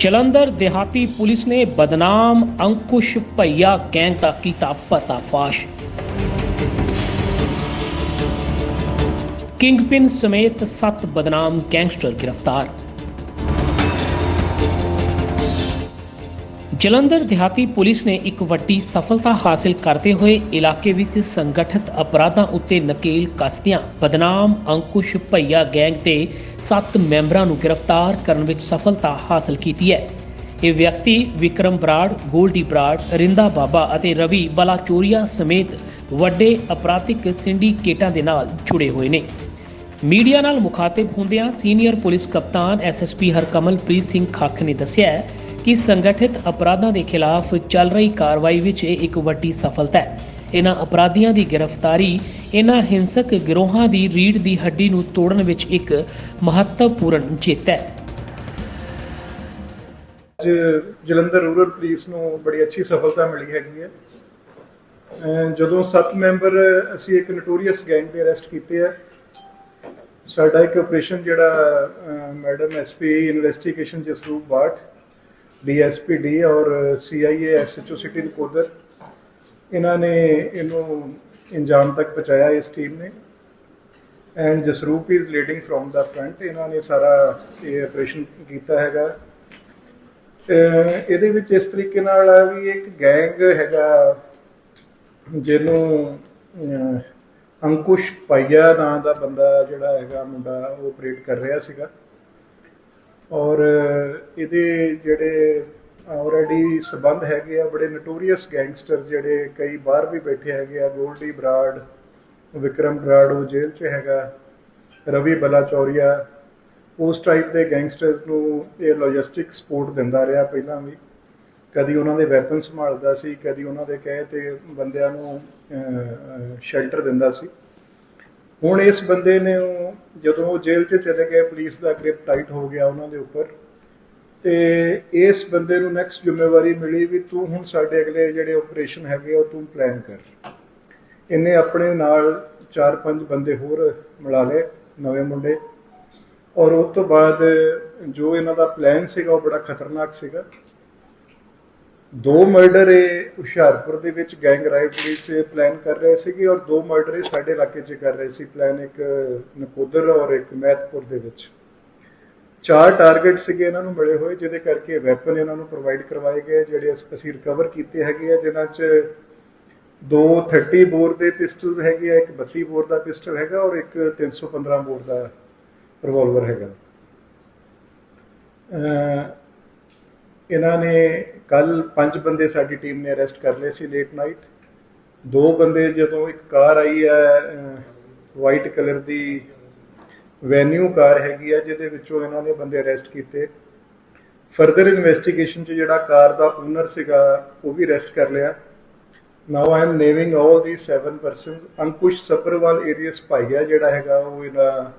ਜਲੰਧਰ ਦਿਹਾਤੀ ਪੁਲਿਸ ਨੇ ਬਦਨਾਮ ਅੰਕੁਸ਼ ਭਈਆ ਗੈਂਗ ਦਾ ਕੀਤਾ ਪਰਦਾਫਾਸ਼। ਕਿੰਗਪਿਨ ਸਮੇਤ 7 ਬਦਨਾਮ ਗੈਂਗਸਟਰ ਗ੍ਰਿਫਤਾਰ। ਜਲੰਧਰ ਦਿਹਾਤੀ ਪੁਲਿਸ ਨੇ ਇੱਕ ਵੱਡੀ ਸਫਲਤਾ ਹਾਸਲ ਕਰਦੇ ਹੋਏ ਇਲਾਕੇ ਵਿੱਚ ਸੰਗਠਿਤ ਅਪਰਾਧਾਂ ਉੱਤੇ ਨਕੇਲ ਕੱਸਦਿਆਂ ਬਦਨਾਮ ਅੰਕੁਸ਼ ਭਈਆ ਗੈਂਗ ਦੇ 7 ਮੈਂਬਰਾਂ ਨੂੰ ਗ੍ਰਿਫਤਾਰ ਕਰਨ ਵਿੱਚ ਸਫਲਤਾ ਹਾਸਲ ਕੀਤੀ ਹੈ। ਇਹ ਵਿਅਕਤੀ ਵਿਕਰਮ ਬਰਾੜ, ਗੋਲਡੀ ਬਰਾੜ, ਰਿੰਦਾ ਬਾਬਾ ਅਤੇ ਰਵੀ ਬਲਾਚੋਰੀਆ ਸਮੇਤ ਵੱਡੇ ਅਪਰਾਧਿਕ ਸਿੰਡੀਕੇਟਾਂ ਦੇ ਨਾਲ ਜੁੜੇ ਹੋਏ ਨੇ। ਮੀਡੀਆ ਨਾਲ ਮੁਖਾਤਿਬ ਹੁੰਦਿਆਂ ਸੀਨੀਅਰ ਪੁਲਿਸ ਕਪਤਾਨ ਐਸਐਸਪੀ ਹਰਕਮਲਪ੍ਰੀਤ ਸਿੰਘ ਖੱਖ ਨੇ ਦੱਸਿਆ ਕਿ ਸੰਗਠਿਤ ਅਪਰਾਧਾਂ ਦੇ ਖਿਲਾਫ ਚੱਲ ਰਹੀ ਕਾਰਵਾਈ ਵਿੱਚ ਇਹ ਇੱਕ ਵੱਡੀ ਸਫਲਤਾ ਹੈ। ਇਹਨਾਂ ਅਪਰਾਧੀਆਂ ਦੀ ਗ੍ਰਿਫਤਾਰੀ ਇਹਨਾਂ ਹਿੰਸਕ ਗਿਰੋਹਾਂ ਦੀ ਰੀੜ ਦੀ ਹੱਡੀ ਨੂੰ ਤੋੜਨ ਵਿੱਚ ਇੱਕ ਮਹੱਤਵਪੂਰਨ ਜਿੱਤ ਹੈ। ਅੱਜ ਜਲੰਧਰ ਰੂਰਲ ਪੁਲਿਸ ਨੂੰ ਬੜੀ ਅੱਛੀ ਸਫਲਤਾ ਮਿਲੀ ਹੈਗੀ ਹੈ। ਜਦੋਂ 7 ਮੈਂਬਰ ਅਸੀਂ ਇੱਕ ਨੋਟੋਰੀਅਸ ਗੈਂਗ ਦੇ ਅਰੈਸਟ ਕੀਤੇ ਆ, ਸਾਡਾ ਇੱਕ ਆਪਰੇਸ਼ਨ ਜਿਹੜਾ madam SP investigation Jasroop Bath DSP D ਔਰ ਸੀਆਈਏ ਐਸਐਚਓ ਸਿਟੀ ਨਕੋਦਰ ਇਹਨਾਂ ਨੇ ਇਹਨੂੰ ਇੰਜਾਮ ਤੱਕ ਪਹੁੰਚਾਇਆ ਇਸ ਟੀਮ ਨੇ। And Jasroop is leading from the front ਇਹਨਾਂ ਨੇ ਸਾਰਾ ਇਹ ਆਪਰੇਸ਼ਨ ਕੀਤਾ ਹੈਗਾ। ਇਹਦੇ ਵਿੱਚ ਇਸ ਤਰੀਕੇ ਨਾਲ ਆ ਵੀ ਇੱਕ ਗੈਂਗ ਹੈਗਾ, ਜਿਹਨੂੰ ਅੰਕੁਸ਼ ਪਾਈਆ ਨਾਂ ਦਾ ਬੰਦਾ ਜਿਹੜਾ ਹੈਗਾ, ਮੁੰਡਾ ਉਹ ਆਪਰੇਟ ਕਰ ਰਿਹਾ ਸੀਗਾ। ਔਰ ਇਹਦੇ ਜਿਹੜੇ ਆਲਰੇਡੀ ਸਬੰਧ ਹੈਗੇ ਆ, ਬੜੇ ਨਟੋਰੀਅਸ ਗੈਂਗਸਟਰ ਜਿਹੜੇ ਕਈ ਬਾਹਰ ਵੀ ਬੈਠੇ ਹੈਗੇ ਆ, ਗੋਲਡੀ ਬਰਾਡ ਵਿਕਰਮ ਬਰਾਡ ਉਹ ਜੇਲ੍ਹ 'ਚ ਹੈਗਾ, ਰਵੀ ਬਲਾਚੌਰੀਆ, ਉਸ ਟਾਈਪ ਦੇ ਗੈਂਗਸਟਰਸ ਨੂੰ ਇਹ ਲੌਜਿਸਟਿਕ ਸਪੋਰਟ ਦਿੰਦਾ ਰਿਹਾ ਪਹਿਲਾਂ ਵੀ। ਕਦੀ ਉਹਨਾਂ ਦੇ ਵੈਪਨ ਸੰਭਾਲਦਾ ਸੀ, ਕਦੀ ਉਹਨਾਂ ਦੇ ਕਹੇ ਤੇ ਬੰਦਿਆਂ ਨੂੰ ਸ਼ੈਲਟਰ ਦਿੰਦਾ ਸੀ। ਹੁਣ ਇਸ ਬੰਦੇ ਨੇ ਉਹ- ਜਦੋਂ ਉਹ ਜੇਲ੍ਹ 'ਚ ਚਲੇ ਗਏ, ਪੁਲਿਸ ਦਾ ਗ੍ਰਿਪ ਟਾਈਟ ਹੋ ਗਿਆ ਉਹਨਾਂ ਦੇ ਉੱਪਰ, ਤੇ ਇਸ ਬੰਦੇ ਨੂੰ ਨੈਕਸਟ ਜ਼ਿੰਮੇਵਾਰੀ ਮਿਲੀ ਵੀ ਤੂੰ ਹੁਣ ਸਾਡੇ ਅਗਲੇ ਜਿਹੜੇ ਆਪਰੇਸ਼ਨ ਹੈਗੇ ਉਹ ਤੂੰ ਪਲਾਨ ਕਰ। ਇਹਨੇ ਆਪਣੇ ਨਾਲ 4-5 ਬੰਦੇ ਹੋਰ ਮਿਲਾ ਲਏ, ਨਵੇਂ ਮੁੰਡੇ। ਔਰ ਉਸ ਤੋਂ ਬਾਅਦ ਜੋ ਇਹਨਾਂ ਦਾ ਪਲਾਨ ਸੀਗਾ, ਉਹ ਬੜਾ ਖਤਰਨਾਕ ਸੀਗਾ। ਦੋ ਮਰਡਰ ਇਹ ਹੁਸ਼ਿਆਰਪੁਰ ਦੇ ਵਿੱਚ ਗੈਂਗ ਰਾਈਵਲਰੀ 'ਚ ਪਲਾਨ ਕਰ ਰਹੇ ਸੀਗੇ ਔਰ ਦੋ ਮਰਡਰ ਇਹ ਸਾਡੇ ਇਲਾਕੇ 'ਚ ਕਰ ਰਹੇ ਸੀ। ਪਲਾਨ ਇੱਕ ਨਕੋਦਰ ਔਰ ਇੱਕ ਮਹਿਤਪੁਰ ਦੇ ਵਿੱਚ। ਚਾਰ ਟਾਰਗੇਟ ਸੀਗੇ ਇਹਨਾਂ ਨੂੰ ਮਿਲੇ ਹੋਏ, ਜਿਹਦੇ ਕਰਕੇ ਵੈਪਨ ਇਹਨਾਂ ਨੂੰ ਪ੍ਰੋਵਾਈਡ ਕਰਵਾਏ ਗਏ, ਜਿਹੜੇ ਅਸ- ਅਸੀਂ ਰਿਕਵਰ ਕੀਤੇ ਹੈਗੇ ਆ, ਜਿਨ੍ਹਾਂ 'ਚ ਦੋ 30 ਬੋਰ ਦੇ ਪਿਸਟਲਸ ਹੈਗੇ ਆ, ਇੱਕ 32 ਬੋਰ ਦਾ ਪਿਸਟਲ ਹੈਗਾ ਔਰ ਇੱਕ 315 ਬੋਰ ਦਾ ਰਿਵਾਲਵਰ ਹੈਗਾ। ਇਹਨਾਂ ਨੇ ਕੱਲ ਪੰਜ ਬੰਦੇ ਸਾਡੀ ਟੀਮ ਨੇ ਅਰੈਸਟ ਕਰ ਲਏ ਸੀ ਲੇਟ ਨਾਈਟ ਦੋ ਬੰਦੇ ਜਦੋਂ ਇੱਕ ਕਾਰ ਆਈ ਹੈ ਵਾਈਟ ਕਲਰ ਦੀ ਵੈਨਿਊ ਕਾਰ ਹੈਗੀ ਆ, ਜਿਹਦੇ ਵਿੱਚੋਂ ਇਹਨਾਂ ਨੇ ਬੰਦੇ ਅਰੈਸਟ ਕੀਤੇ। ਫਰਦਰ ਇਨਵੈਸਟੀਗੇਸ਼ਨ 'ਚ ਜਿਹੜਾ ਕਾਰ ਦਾ ਓਨਰ ਸੀਗਾ, ਉਹ ਵੀ ਅਰੈਸਟ ਕਰ ਲਿਆ। Now I am naming all the 7 persons Ankush Sabarwal alias Bhaiya ਜਿਹੜਾ ਹੈਗਾ, ਉਹ ਇਹਦਾ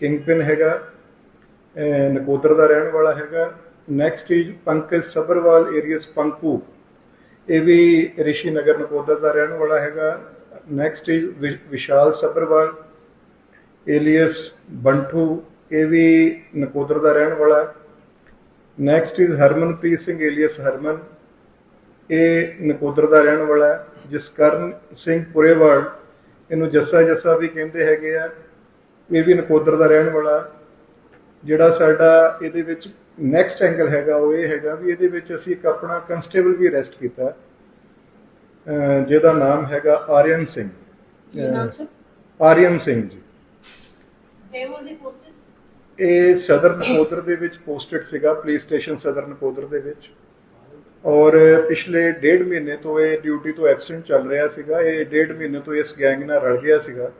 ਕਿੰਗਪਿਨ ਹੈਗਾ ਨਕੋਦਰ ਦਾ ਰਹਿਣ ਵਾਲਾ ਹੈਗਾ। Next is Pankaj Sabarwal alias Panku ਇਹ ਵੀ ਰਿਸ਼ੀ ਨਗਰ ਨਕੋਦਰ ਦਾ ਰਹਿਣ ਵਾਲਾ ਹੈਗਾ। Next is Vishal Sabarwal alias Banthu ਇਹ ਵੀ ਨਕੋਦਰ ਦਾ ਰਹਿਣ ਵਾਲਾ। Next is Harmanpreet Singh alias Harman. ਇਹ ਨਕੋਦਰ ਦਾ ਰਹਿਣ ਵਾਲਾ ਹੈ, ਜਸਕਰਨ ਸਿੰਘ ਪੁਰੇਵਾਲ। ਇਹਨੂੰ ਜੱਸਾ ਜੱਸਾ ਵੀ ਕਹਿੰਦੇ ਹੈਗੇ ਆ। ਇਹ ਵੀ ਨਕੋਦਰ ਦਾ ਰਹਿਣ ਵਾਲਾ। ਜਿਹੜਾ ਸਾਡਾ ਇਹਦੇ ਵਿੱਚ ਨੈਕਸਟ ਐਂਗਲ ਹੈਗਾ ਉਹ ਇਹ ਹੈਗਾ ਵੀ ਇਹਦੇ ਵਿੱਚ ਅਸੀਂ ਇੱਕ ਆਪਣਾ ਕਨਸਟੇਬਲ ਵੀ ਅਰੈਸਟ ਕੀਤਾ। ਜਿਹਦਾ ਨਾਮ ਹੈਗਾ ਆਰੀਅਨ ਸਿੰਘ। ਆਰੀਅਨ ਸਿੰਘ ਜੀ? ਇਹ ਸਦਰ ਨਕੋਦਰ ਦੇ ਵਿੱਚ ਪੋਸਟਡ ਸੀਗਾ ਪੁਲਿਸ ਸਟੇਸ਼ਨ ਸਦਰ ਨਕੋਦਰ ਦੇ ਵਿੱਚ। ਔਰ ਪਿਛਲੇ ਡੇਢ ਮਹੀਨੇ ਤੋਂ ਇਹ ਡਿਊਟੀ ਤੋਂ ਐਬਸੈਂਟ ਚੱਲ ਰਿਹਾ ਸੀਗਾ। ਇਹ ਡੇਢ ਮਹੀਨੇ ਤੋਂ ਇਸ ਗੈਂਗ ਨਾਲ ਰਲ ਗਿਆ ਸੀਗਾ।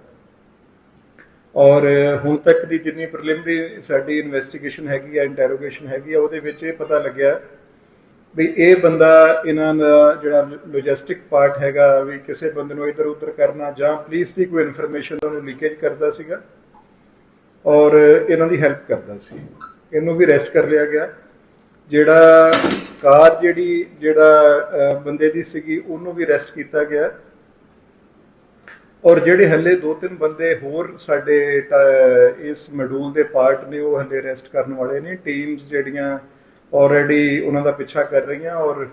ਔਰ ਹੁਣ ਤੱਕ ਦੀ ਜਿੰਨੀ ਪ੍ਰੀਲਿਮਿਨਰੀ ਸਾਡੀ ਇਨਵੈਸਟੀਗੇਸ਼ਨ ਹੈਗੀ ਆ ਇੰਟਰੋਗੇਸ਼ਨ ਹੈਗੀ ਆ, ਉਹਦੇ ਵਿੱਚ ਇਹ ਪਤਾ ਲੱਗਿਆ ਵੀ ਇਹ ਬੰਦਾ ਇਹਨਾਂ ਦਾ ਜਿਹੜਾ ਲੌਜਿਸਟਿਕ ਪਾਰਟ ਹੈਗਾ ਵੀ ਕਿਸੇ ਬੰਦੇ ਨੂੰ ਇੱਧਰ ਉੱਧਰ ਕਰਨਾ ਜਾਂ ਪੁਲਿਸ ਦੀ ਕੋਈ ਇਨਫੋਰਮੇਸ਼ਨ ਉਹਨੂੰ ਲੀਕੇਜ ਕਰਦਾ ਸੀਗਾ ਔਰ ਇਹਨਾਂ ਦੀ ਹੈਲਪ ਕਰਦਾ ਸੀ। ਇਹਨੂੰ ਵੀ ਅਰੈਸਟ ਕਰ ਲਿਆ ਗਿਆ। ਜਿਹੜਾ ਕਾਰ ਜਿਹੜੀ, ਜਿਹੜਾ ਬੰਦੇ ਦੀ ਸੀਗੀ, ਉਹਨੂੰ ਵੀ ਅਰੈਸਟ ਕੀਤਾ ਗਿਆ। ਔਰ ਜਿਹੜੇ ਹੱਲੇ ਦੋ ਤਿੰਨ ਬੰਦੇ ਹੋਰ ਸਾਡੇ ਟ- ਇਸ ਮੋਡਿਊਲ ਦੇ ਪਾਰਟ ਨੇ, ਉਹ ਹੱਲੇ ਰੈਸਟ ਕਰਨ ਵਾਲੇ ਨੇ। ਟੀਮਸ ਜਿਹੜੀਆਂ ਆਲਰੇਡੀ ਉਹਨਾਂ ਦਾ ਪਿੱਛਾ ਕਰ ਰਹੀਆਂ ਔਰ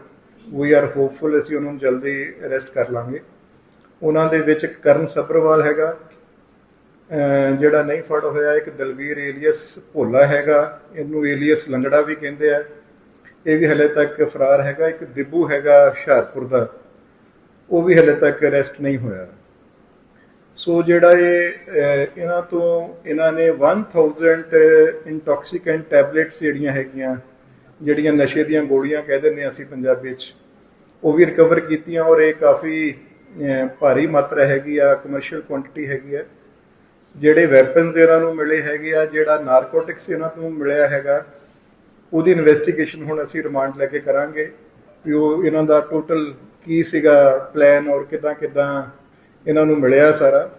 ਵੀ ਆਰ ਹੋਪਫੁਲ ਅਸੀਂ ਉਹਨਾਂ ਨੂੰ ਜਲਦੀ ਅਰੈਸਟ ਕਰ ਲਾਂਗੇ। ਉਹਨਾਂ ਦੇ ਵਿੱਚ ਕਰਨ ਸੱਭਰਵਾਲ ਹੈਗਾ ਜਿਹੜਾ ਨਹੀਂ ਫੜ ਹੋਇਆ, ਇੱਕ ਦਲਵੀਰ ਏਲੀਅਸ ਭੋਲਾ ਹੈਗਾ, ਇਹਨੂੰ ਏਲੀਅਸ ਲੰਗੜਾ ਵੀ ਕਹਿੰਦੇ ਆ। ਇਹ ਵੀ ਹਲੇ ਤੱਕ ਫਰਾਰ ਹੈਗਾ, ਇੱਕ ਦਿਬੂ ਹੈਗਾ ਹੁਸ਼ਿਆਰਪੁਰ ਦਾ। ਉਹ ਵੀ ਹਲੇ ਤੱਕ ਅਰੈਸਟ ਨਹੀਂ ਹੋਇਆ। ਸੋ ਜਿਹੜਾ ਇਹ ਇਹਨਾਂ ਤੋਂ ਇਹਨਾਂ ਨੇ 1000 ਇੰਟੌਕਸੀਕੈਂਟ ਟੈਬਲੇਟਸ ਜਿਹੜੀਆਂ ਹੈਗੀਆਂ, ਜਿਹੜੀਆਂ ਨਸ਼ੇ ਦੀਆਂ ਗੋਲੀਆਂ ਕਹਿ ਦਿੰਦੇ ਹਾਂ ਅਸੀਂ ਪੰਜਾਬੀ ਵਿੱਚ ਉਹ ਵੀ ਰਿਕਵਰ ਕੀਤੀਆਂ ਔਰ ਇਹ ਕਾਫੀ ਭਾਰੀ ਮਾਤਰਾ ਹੈਗੀ ਆ ਕਮਰਸ਼ੀਅਲ ਕੁਆਂਟੀਟੀ ਹੈਗੀ ਆ। ਜਿਹੜੇ ਵੈਪਨਸ ਇਹਨਾਂ ਨੂੰ ਮਿਲੇ ਹੈਗੇ ਆ, ਜਿਹੜਾ ਨਾਰਕੋਟਿਕਸ ਇਹਨਾਂ ਨੂੰ ਮਿਲਿਆ ਹੈਗਾ, ਉਹਦੀ ਇਨਵੈਸਟੀਗੇਸ਼ਨ ਹੁਣ ਅਸੀਂ ਰਿਮਾਂਡ ਲੈ ਕੇ ਕਰਾਂਗੇ ਵੀ ਉਹ ਇਹਨਾਂ ਦਾ ਟੋਟਲ ਕੀ ਸੀਗਾ ਪਲਾਨ ਔਰ ਕਿਦਾਂ ਕਿਦਾਂ ਇਹਨਾਂ ਨੂੰ ਮਿਲਿਆ ਸਾਰਾ।